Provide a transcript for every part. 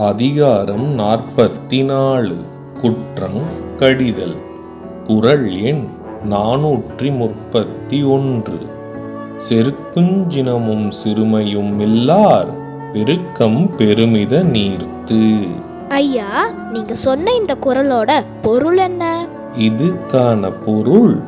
அதிகாரம் நாற்பத்தி நாலு குற்றம் கடிதல். குரல் எண் நானூற்றி முப்பத்தி ஒன்று செருக்குஞ்சினமும் சிறுமையும் இல்லார் பெருக்கம் பெருமித நீர்த்து. ஐயா நீங்க சொன்ன இந்த குரலோட பொருள் என்ன? இதுக்கான பொருள்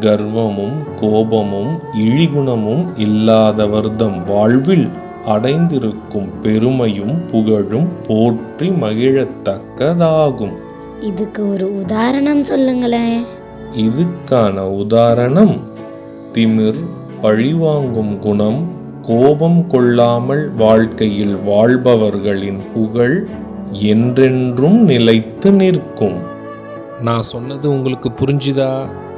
கர்வமும் கோபமும் இழிகுணமும் இல்லாதவர்தம் வாழ்வில் அடைந்திருக்கும் பெருமையும் புகழும் போற்றி மகிழத்தக்கதாகும். இதுக்கு ஒரு உதாரணம் சொல்லுங்களேன். இதுக்கான உதாரணம் திமிர் பழிவாங்கும் குணம் கோபம் கொள்ளாமல் வாழ்க்கையில் வாழ்பவர்களின் புகழ் என்றென்றும் நிலைத்து நிற்கும். நான் சொன்னது உங்களுக்கு புரிஞ்சுதா?